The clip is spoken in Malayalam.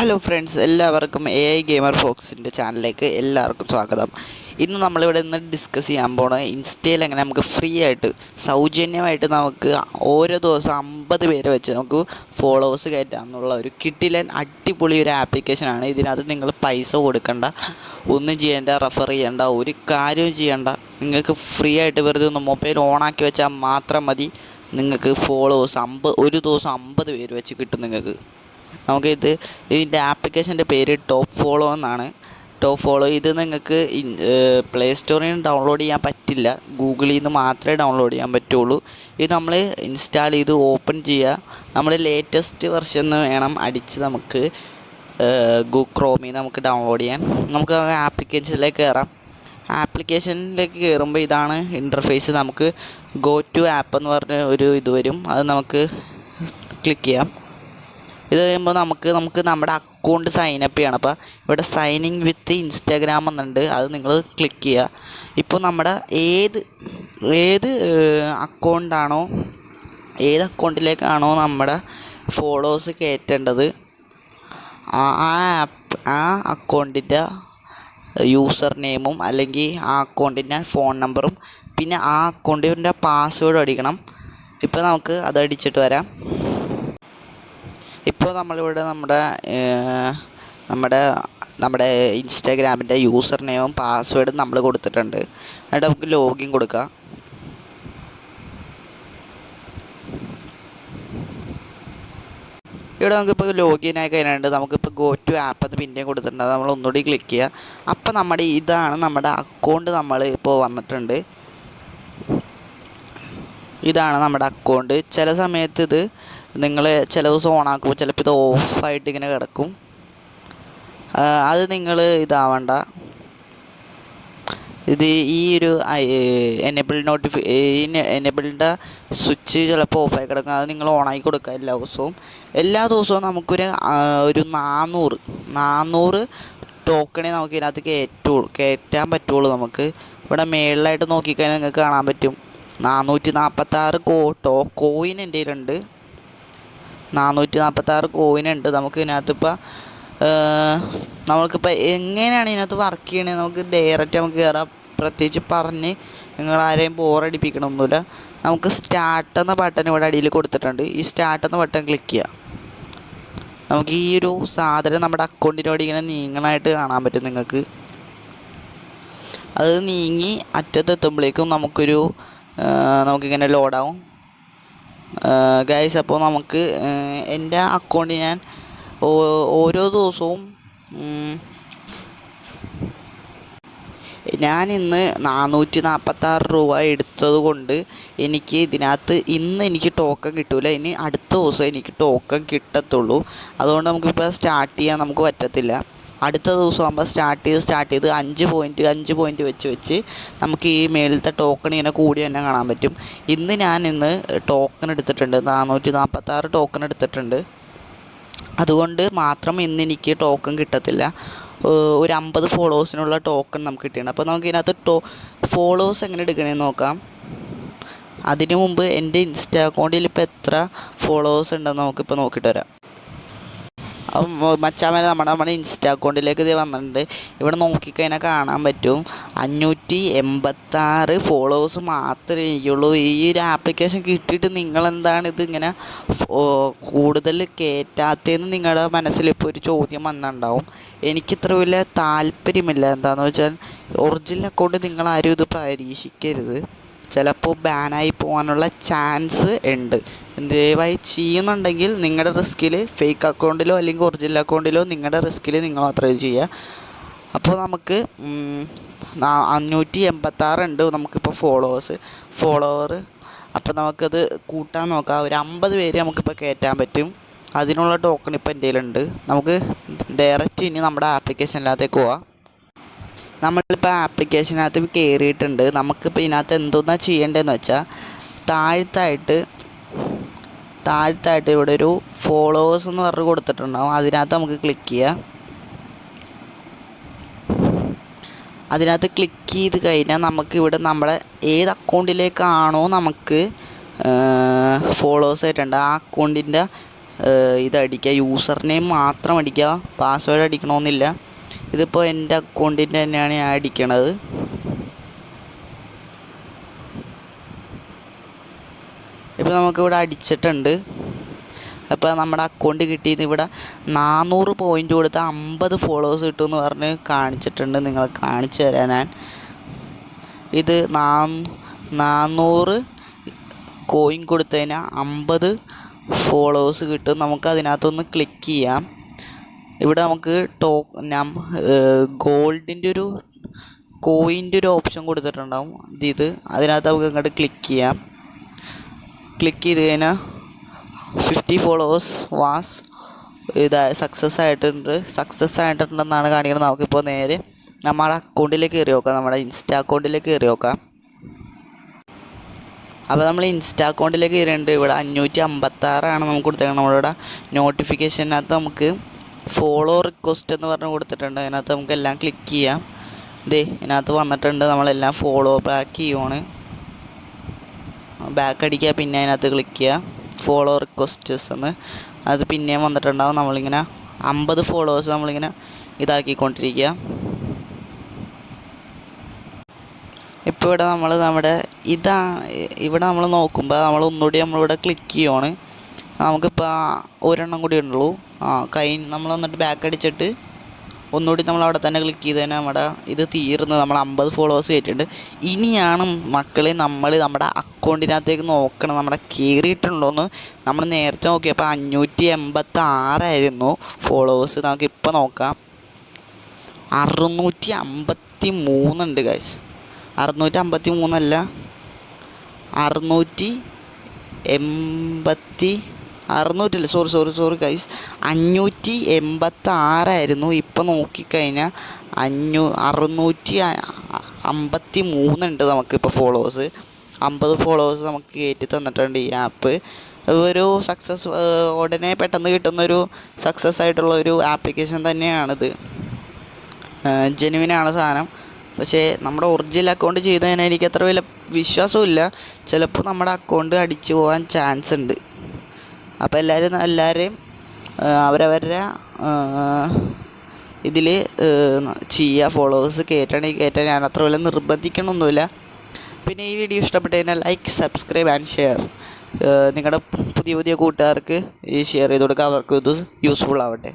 ഹലോ ഫ്രണ്ട്സ് എല്ലാവർക്കും എ ഐ ഗെയിമർ ഫോക്സിന്റെ ചാനലിലേക്ക് എല്ലാവർക്കും സ്വാഗതം. ഇന്ന് നമ്മളിവിടെ നിന്ന് ഡിസ്കസ് ചെയ്യാൻ പോണ ഇൻസ്റ്റയിൽ എങ്ങനെ നമുക്ക് ഫ്രീ ആയിട്ട് സൗജന്യമായിട്ട് നമുക്ക് ഓരോ ദിവസം അമ്പത് പേരെ വെച്ച് നമുക്ക് ഫോളോവേഴ്സ് കയറ്റാം എന്നുള്ള ഒരു കിട്ടിലൻ അടിപൊളി ഒരു ആപ്ലിക്കേഷനാണ് ഇതിനകത്ത് നിങ്ങൾ പൈസ കൊടുക്കണ്ട ഒന്നും ചെയ്യേണ്ട റെഫർ ചെയ്യേണ്ട ഒരു കാര്യവും ചെയ്യേണ്ട. നിങ്ങൾക്ക് ഫ്രീ ആയിട്ട് വെറുതെ ഒന്ന് മൊബൈൽ ഓണാക്കി വെച്ചാൽ മാത്രം മതി. നിങ്ങൾക്ക് ഫോളോവേഴ്സ് അമ്പത് ഒരു ദിവസം അമ്പത് പേര് വെച്ച് കിട്ടും നിങ്ങൾക്ക്. നമുക്കിത് ഇതിന്റെ ആപ്ലിക്കേഷന്റെ പേര് ടോപ്പ് ഫോളോ എന്നാണ്. ടോപ്പ് ഫോളോ ഇത് നിങ്ങൾക്ക് പ്ലേ സ്റ്റോറിൽ നിന്ന് ഡൗൺലോഡ് ചെയ്യാൻ പറ്റില്ല. ഗൂഗിളിൽ നിന്ന് മാത്രമേ ഡൗൺലോഡ് ചെയ്യാൻ പറ്റുള്ളൂ. ഇത് നമ്മൾ ഇൻസ്റ്റാൾ ചെയ്ത് ഓപ്പൺ ചെയ്യുക. നമ്മൾ ലേറ്റസ്റ്റ് വെർഷൻ വേണം അടിച്ച് നമുക്ക് ഗൂ ക്രോമിൽ നമുക്ക് ഡൗൺലോഡ് ചെയ്യാൻ. നമുക്ക് ആപ്ലിക്കേഷനിലേക്ക് കയറാം. ആപ്ലിക്കേഷനിലേക്ക് കയറുമ്പോൾ ഇതാണ് ഇന്റർഫേസ്. നമുക്ക് ഗോ ടു ആപ്പ് എന്ന് പറഞ്ഞ ഒരു ഇത് വരും. അത് നമുക്ക് ക്ലിക്ക് ചെയ്യാം. ഇത് കഴിയുമ്പോൾ നമുക്ക് നമുക്ക് നമ്മുടെ അക്കൗണ്ട് സൈൻ അപ്പ് ചെയ്യണം. അപ്പോൾ ഇവിടെ സൈനിങ് വിത്ത് ഇൻസ്റ്റാഗ്രാം എന്നുണ്ട്. അത് നിങ്ങൾ ക്ലിക്ക് ചെയ്യുക. ഇപ്പോൾ നമ്മുടെ ഏത് ഏത് അക്കൗണ്ടാണോ ഏത് അക്കൗണ്ടിലേക്കാണോ നമ്മുടെ ഫോളോവേഴ്സ് കയറ്റേണ്ടത് ആ ആപ്പ് ആ അക്കൗണ്ടിന്റെ യൂസർ നെയിമും അല്ലെങ്കിൽ ആ അക്കൗണ്ടിന്റെ ഫോൺ നമ്പറും പിന്നെ ആ അക്കൗണ്ടിന്റെ പാസ്വേഡും അടിക്കണം. ഇപ്പോൾ നമുക്ക് അത് അടിച്ചിട്ട് വരാം. ഇപ്പോൾ നമ്മളിവിടെ നമ്മുടെ നമ്മുടെ നമ്മുടെ ഇൻസ്റ്റാഗ്രാമിന്റെ യൂസർ നെയിമും പാസ്വേഡും നമ്മൾ കൊടുത്തിട്ടുണ്ട്. എന്നിട്ട് നമുക്ക് ലോഗിൻ കൊടുക്കാം. ഇവിടെ നമുക്കിപ്പോൾ ലോഗിൻ ആയി കഴിഞ്ഞിട്ടുണ്ട്. നമുക്കിപ്പോൾ ഗോ ടു ആപ്പ് അത് പിന്നെയും കൊടുത്തിട്ടുണ്ട്. നമ്മൾ ഒന്നുകൂടി ക്ലിക്ക് ചെയ്യുക അപ്പോൾ നമ്മുടെ ഇതാണ് നമ്മുടെ അക്കൗണ്ട് നമ്മൾ ഇപ്പോൾ വന്നിട്ടുണ്ട്. ഇതാണ് നമ്മുടെ അക്കൗണ്ട് ചില സമയത്ത് ഇത് നിങ്ങൾ ചില ദിവസം ഓണാക്കുമ്പോൾ ചിലപ്പോൾ ഇത് ഓഫായിട്ട് ഇങ്ങനെ കിടക്കും. അത് നിങ്ങൾ ഇതാവണ്ട. ഇത് ഈ ഒരു എനേബിൾ നോട്ടിഫി എനേബിളിന്റെ സ്വിച്ച് ചിലപ്പോൾ ഓഫായി കിടക്കും. അത് നിങ്ങൾ ഓണാക്കി കൊടുക്കുക എല്ലാ ദിവസവും. എല്ലാ ദിവസവും നമുക്കൊരു ഒരു നാനൂറ് നാനൂറ് ടോക്കണേ നമുക്ക് ഇതിനകത്ത് കയറ്റുള്ളൂ കയറ്റാൻ പറ്റുള്ളൂ നമുക്ക്. ഇവിടെ മേളിലായിട്ട് നോക്കിക്കഴിഞ്ഞാൽ നിങ്ങൾക്ക് കാണാൻ പറ്റും. നാനൂറ്റി നാൽപ്പത്താറ് കോ ടോ കോയിൻ എന്റെ കയ്യിലുണ്ട്. നാനൂറ്റി കോയിൻ ഉണ്ട് നമുക്ക് ഇതിനകത്ത് ഇപ്പോൾ നമുക്കിപ്പോൾ എങ്ങനെയാണ് ഇതിനകത്ത് വർക്ക് ചെയ്യണത് നമുക്ക് ഡയറക്റ്റ് നമുക്ക് കയറാം പ്രത്യേകിച്ച് പറഞ്ഞ് നിങ്ങൾ ആരെയും ബോറടിപ്പിക്കണമൊന്നുമില്ല നമുക്ക് സ്റ്റാർട്ട് എന്ന ബട്ടൺ ഇവിടെ അടിയിൽ കൊടുത്തിട്ടുണ്ട്. ഈ സ്റ്റാർട്ട് എന്ന ബട്ടൺ ക്ലിക്ക് ചെയ്യുക നമുക്ക് ഈ ഒരു സാധനം നമ്മുടെ അക്കൗണ്ടിനോട് ഇങ്ങനെ നീങ്ങണമായിട്ട് കാണാൻ പറ്റും നിങ്ങൾക്ക്. അത് നീങ്ങി അറ്റത്തെത്തുമ്പോഴേക്കും നമുക്കൊരു നമുക്കിങ്ങനെ ലോഡാവും ഗൈസ് അപ്പോൾ നമുക്ക് എന്റെ അക്കൗണ്ട് ഞാൻ ഓരോ ദിവസവും ഞാൻ ഇന്ന് നാനൂറ്റി നാൽപ്പത്താറ് രൂപ എടുത്തത് കൊണ്ട് എനിക്ക് ഇതിനകത്ത് ഇന്ന് എനിക്ക് ടോക്കൺ കിട്ടില്ല ഇനി അടുത്ത ദിവസം എനിക്ക് ടോക്കൺ കിട്ടത്തുള്ളൂ. അതുകൊണ്ട് നമുക്കിപ്പോൾ സ്റ്റാർട്ട് ചെയ്യാൻ നമുക്ക് പറ്റത്തില്ല. അടുത്ത ദിവസം ആകുമ്പോൾ സ്റ്റാർട്ട് ചെയ്ത് സ്റ്റാർട്ട് ചെയ്ത് അഞ്ച് പോയിന്റ് അഞ്ച് പോയിന്റ് വെച്ച് വെച്ച് നമുക്ക് ഈ മേളിലത്തെ ടോക്കൺ ഇങ്ങനെ കൂടി തന്നെ കാണാൻ പറ്റും. ഇന്ന് ഞാൻ ഇന്ന് ടോക്കൺ എടുത്തിട്ടുണ്ട്. നാനൂറ്റി നാൽപ്പത്താറ് ടോക്കൺ എടുത്തിട്ടുണ്ട്. അതുകൊണ്ട് മാത്രം ഇന്ന് എനിക്ക് ടോക്കൺ കിട്ടത്തില്ല. ഒരു അമ്പത് ഫോളോവേഴ്സിനുള്ള ടോക്കൺ നമുക്ക് കിട്ടിയാണ് അപ്പോൾ നമുക്ക് ഇതിനകത്ത് ടോ ഫോളോവേഴ്സ് എങ്ങനെ എടുക്കണമെന്ന് നോക്കാം. അതിനു മുമ്പ് എന്റെ ഇൻസ്റ്റാ അക്കൗണ്ടിൽ ഇപ്പോൾ എത്ര ഫോളോവേഴ്സ് ഉണ്ടെന്ന് നമുക്കിപ്പോൾ നോക്കിയിട്ട് വരാം. മച്ചാമേലെ നമ്മുടെ നമ്മുടെ ഇൻസ്റ്റാ അക്കൗണ്ടിലേക്ക് ഇത് വന്നിട്ടുണ്ട്. ഇവിടെ നോക്കിക്കഴിഞ്ഞാൽ കാണാൻ പറ്റും. അഞ്ഞൂറ്റി എൺപത്താറ് ഫോളോവേഴ്സ് മാത്രമേ എനിക്കുള്ളൂ. ഈ ഒരു ആപ്ലിക്കേഷൻ കിട്ടിയിട്ട് നിങ്ങളെന്താണ് ഇത് ഇങ്ങനെ കൂടുതൽ കയറ്റാത്തതെന്ന് നിങ്ങളുടെ മനസ്സിൽ ഇപ്പോൾ ഒരു ചോദ്യം വന്നിട്ടുണ്ടാവും. എനിക്കിത്ര വലിയ താല്പര്യമില്ല. എന്താണെന്ന് വെച്ചാൽ ഒറിജിനൽ അക്കൗണ്ട് നിങ്ങളാരും ഇത് പരീക്ഷിക്കരുത്. ചിലപ്പോൾ ബാനായി പോകാനുള്ള ചാൻസ് ഉണ്ട്. ദയവായി ചെയ്യുന്നുണ്ടെങ്കിൽ നിങ്ങളുടെ റിസ്കിൽ ഫേക്ക് അക്കൗണ്ടിലോ അല്ലെങ്കിൽ ഒറിജിനൽ അക്കൗണ്ടിലോ നിങ്ങളുടെ റിസ്കിൽ നിങ്ങൾ മാത്രമേ ചെയ്യുക. അപ്പോൾ നമുക്ക് അഞ്ഞൂറ്റി എൺപത്താറുണ്ട് നമുക്കിപ്പോൾ ഫോളോവേഴ്സ് ഫോളോവർ അപ്പോൾ നമുക്കത് കൂട്ടാൻ നോക്കാം. ഒരു അമ്പത് പേര് നമുക്കിപ്പോൾ കയറ്റാൻ പറ്റും. അതിനുള്ള ടോക്കൺ ഇപ്പോൾ എന്റെ കയ്യിലുണ്ട്. നമുക്ക് ഡയറക്റ്റ് ഇനി നമ്മുടെ ആപ്ലിക്കേഷനിലാത്തേക്ക് പോവാം. നമ്മളിപ്പോൾ ആപ്ലിക്കേഷനകത്ത് കയറിയിട്ടുണ്ട് നമുക്കിപ്പോൾ ഇതിനകത്ത് എന്തോന്നാ ചെയ്യേണ്ടതെന്ന് വെച്ചാൽ താഴത്തായിട്ട് താഴത്തായിട്ട് ഇവിടെ ഒരു ഫോളോവേഴ്സ് എന്ന് പറഞ്ഞ് കൊടുത്തിട്ടുണ്ടാവും. അതിനകത്ത് നമുക്ക് ക്ലിക്ക് ചെയ്യാം. അതിനകത്ത് ക്ലിക്ക് ചെയ്ത് കഴിഞ്ഞാൽ നമുക്ക് ഇവിടെ നമ്മുടെ ഏത് അക്കൗണ്ടിലേക്കാണോ നമുക്ക് ഫോളോവേഴ്സ് ആയിട്ടുണ്ട്. ആ അക്കൗണ്ടിന്റെ ഇതടിക്കുക യൂസർ നെയിം മാത്രം അടിക്കുക. പാസ്വേഡ് അടിക്കണമെന്നില്ല. ഇതിപ്പോൾ എന്റെ അക്കൗണ്ടിന്റെ തന്നെയാണ് ഞാൻ അടിക്കണത്. ഇപ്പോൾ നമുക്കിവിടെ അടിച്ചിട്ടുണ്ട്. അപ്പോൾ നമ്മുടെ അക്കൗണ്ട് കിട്ടിയത് ഇവിടെ നാനൂറ് പോയിന്റ് കൊടുത്ത് അമ്പത് ഫോളോവേഴ്സ് കിട്ടുമെന്ന് പറഞ്ഞ് കാണിച്ചിട്ടുണ്ട്. നിങ്ങൾ കാണിച്ചു തരാൻ ഞാൻ. ഇത് നാനൂറ് കോയിൻ കൊടുത്തതിന് അമ്പത് ഫോളോവേഴ്സ് കിട്ടും. നമുക്ക് അതിനകത്തൊന്ന് ക്ലിക്ക് ചെയ്യാം. ഇവിടെ നമുക്ക് ടോ നം ഗോൾഡിന്റെ ഒരു കോയിന്റെ ഒരു ഓപ്ഷൻ കൊടുത്തിട്ടുണ്ടാവും. ഇത് അതിനകത്ത് നമുക്ക് ഇങ്ങോട്ട് ക്ലിക്ക് ചെയ്യാം. ക്ലിക്ക് ചെയ്ത് കഴിഞ്ഞാൽ ഫിഫ്റ്റി ഫോളോവേഴ്സ് വാസ് ഇതാ സക്സസ് ആയിട്ടുണ്ട്. സക്സസ് ആയിട്ടുണ്ടെന്നാണ് കാണിക്കുന്നത്. നമുക്കിപ്പോൾ നേരെ നമ്മുടെ അക്കൗണ്ടിലേക്ക് കയറി നോക്കാം. നമ്മുടെ ഇൻസ്റ്റാ അക്കൗണ്ടിലേക്ക് കയറി നോക്കാം. അപ്പോൾ നമ്മൾ ഇൻസ്റ്റാ അക്കൗണ്ടിലേക്ക് കയറിയിട്ടുണ്ട്. ഇവിടെ അഞ്ഞൂറ്റി അമ്പത്താറാണ് നമുക്ക് കൊടുത്തേക്കുന്നത് നമ്മളിവിടെ നോട്ടിഫിക്കേഷനകത്ത് നമുക്ക് ഫോളോ റിക്വസ്റ്റ് എന്ന് പറഞ്ഞ് കൊടുത്തിട്ടുണ്ട്. അതിനകത്ത് നമുക്ക് എല്ലാം ക്ലിക്ക് ചെയ്യാം. ഇതേ ഇതിനകത്ത് വന്നിട്ടുണ്ട് നമ്മളെല്ലാം ഫോളോ ബാക്ക് ചെയ്യുവാണ് ബാക്ക് അടിക്കുക പിന്നെ അതിനകത്ത് ക്ലിക്ക് ചെയ്യുക. ഫോളോ റിക്വസ്റ്റേഴ്സ് എന്ന്. അത് പിന്നെയും വന്നിട്ടുണ്ടാവും. നമ്മളിങ്ങനെ അമ്പത് ഫോളോവേഴ്സ് നമ്മളിങ്ങനെ ഇതാക്കിക്കൊണ്ടിരിക്കുക. ഇപ്പോൾ ഇവിടെ നമ്മൾ നമ്മുടെ ഇതാ ഇവിടെ നമ്മൾ നോക്കുമ്പോൾ നമ്മൾ ഒന്നുകൂടി നമ്മളിവിടെ ക്ലിക്ക് ചെയ്യുവാണ് നമുക്കിപ്പോൾ ഒരെണ്ണം കൂടി ഉള്ളൂ. ആ കൈ നമ്മൾ വന്നിട്ട് ബാക്ക് അടിച്ചിട്ട് ഒന്നുകൂടി നമ്മൾ അവിടെ തന്നെ ക്ലിക്ക് ചെയ്ത് തന്നെ നമ്മുടെ ഇത് തീർന്ന് നമ്മൾ അമ്പത് ഫോളോവേഴ്സ് കയറ്റിയിട്ടുണ്ട് ഇനിയാണ് മക്കളെ നമ്മൾ നമ്മുടെ അക്കൗണ്ടിനകത്തേക്ക് നോക്കണം. നമ്മുടെ കയറിയിട്ടുണ്ടോയെന്ന് നമ്മൾ നേരത്തെ നോക്കിയപ്പോൾ അഞ്ഞൂറ്റി എൺപത്തി ആറായിരുന്നു ഫോളോവേഴ്സ് നമുക്കിപ്പോൾ നോക്കാം. അറുന്നൂറ്റി അമ്പത്തി മൂന്നുണ്ട് ഗൈസ് അറുന്നൂറ്റി അമ്പത്തി മൂന്നല്ല അറുന്നൂറ്റി എൺപത്തി അറുന്നൂറ്റല്ല? സോറി സോറി സോറി ഗൈസ് അഞ്ഞൂറ്റി എൺപത്തി ആറായിരുന്നു ഇപ്പം നോക്കിക്കഴിഞ്ഞാൽ അഞ്ഞൂ അറുന്നൂറ്റി അമ്പത്തി മൂന്നുണ്ട് നമുക്കിപ്പോൾ ഫോളോവേഴ്സ് അമ്പത് ഫോളോവേഴ്സ് നമുക്ക് കയറ്റി തന്നിട്ടുണ്ട് ഈ ആപ്പ് ഒരു സക്സസ് ഉടനെ പെട്ടെന്ന് കിട്ടുന്നൊരു സക്സസ് ആയിട്ടുള്ള ഒരു ആപ്ലിക്കേഷൻ തന്നെയാണിത് ജെനുവിനാണ് സാധനം. പക്ഷേ നമ്മുടെ ഒറിജിനൽ അക്കൗണ്ട് ചെയ്തതിന് എനിക്ക് അത്ര വലിയ വിശ്വാസമില്ല ചിലപ്പോൾ നമ്മുടെ അക്കൗണ്ട് അടിച്ചു പോകാൻ ചാൻസ് ഉണ്ട്. അപ്പോൾ എല്ലാവരും എല്ലാവരെയും അവരവരുടെ ഇതിൽ ചെയ്യുക ഫോളോവേഴ്സ് കയറ്റണമെങ്കിൽ കയറ്റാൻ ഞാൻ അത്ര വലിയ നിർബന്ധിക്കണമൊന്നുമില്ല പിന്നെ ഈ വീഡിയോ ഇഷ്ടപ്പെട്ട് കഴിഞ്ഞാൽ ലൈക്ക് സബ്സ്ക്രൈബ് ആൻഡ് ഷെയർ നിങ്ങളുടെ പുതിയ പുതിയ കൂട്ടുകാർക്ക് ഈ ഷെയർ ചെയ്ത് കൊടുക്കുക അവർക്കും ഇത് യൂസ്ഫുൾ ആവട്ടെ.